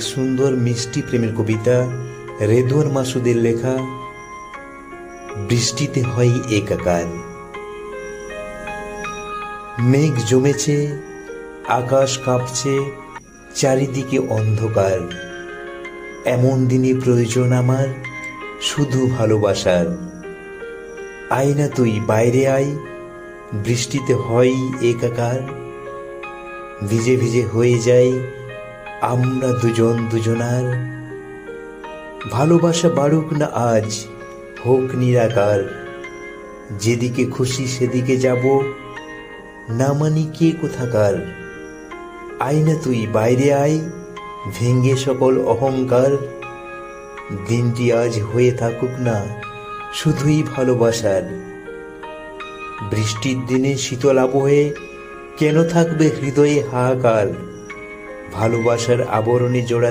সুন্দর মিষ্টি প্রেমের কবিতা রেদুয়ার মাসুদের লেখা, বৃষ্টিতে হয় একাকার। মেঘ জমেছে, আকাশ কাঁপছে, চারিদিকে অন্ধকার। এমন দিনে প্রয়োজন আমার, শুধু ভালোবাসার। আয় না তুই, বাইরে আয়, বৃষ্টিতে হয় একাকার। ভিজে ভিজে হয়ে যায় আমরা দুজন দুজনার। ভালোবাসা বাড়ুক না আজ, হোক নিরাকার। যেদিকে খুশি সেদিকে যাব, না মানি কে কোথাকার। আয় না তুই, বাইরে আয়, ভেঙ্গে সকল অহংকার। দিনটি আজ হয়ে থাকুক না, শুধুই ভালোবাসার। বৃষ্টির দিনে শীতল আবহে কেন থাকবে হৃদয়ে হাহাকার? ভালোবাসার আবরণী জোড়া